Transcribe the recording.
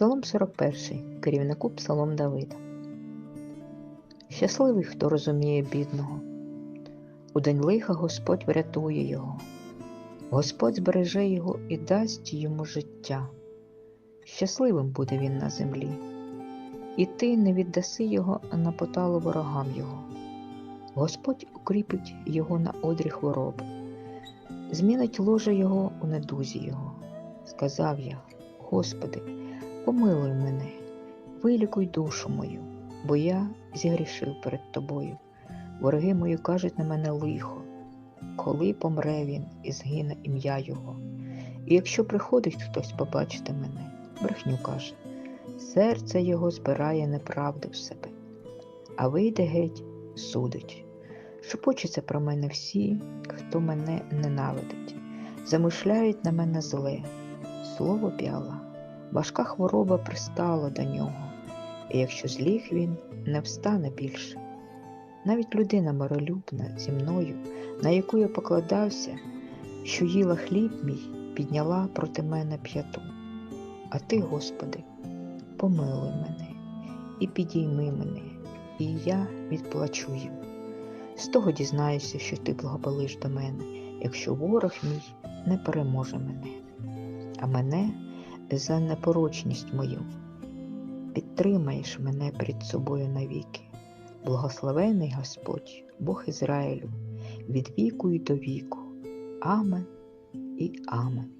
Псалом 41. Керівнику Псалом Давида. Щасливий, хто розуміє бідного. У день лиха Господь врятує його. Господь збереже його і дасть йому життя. Щасливим буде він на землі, і ти не віддаси його на поталу ворогам його. Господь укріпить його на одрі хвороби, змінить ложе його у недузі його. Сказав я, Господи, помилуй мене, вилікуй душу мою, бо я зігрішив перед тобою. Вороги мої кажуть на мене лихо, коли помре він і згине ім'я його. І якщо приходить хтось побачити мене, брехню каже, серце його збирає неправду в себе, а вийде геть, судить. Шепочеться про мене всі, хто мене ненавидить, замишляють на мене зле, слово п'яла, важка хвороба пристала до нього, і якщо зліг він, не встане більше. Навіть людина миролюбна зі мною, на яку я покладався, що їла хліб мій, підняла проти мене п'яту. А ти, Господи, помилуй мене і підійми мене, і я відплачу їм. З того дізнаюся, що ти благоволиш до мене, якщо ворог мій не переможе мене, а мене за непорочність мою. Підтримаєш мене перед собою навіки. Благословений Господь, Бог Ізраїлю, від віку і до віку. Амен і Амен.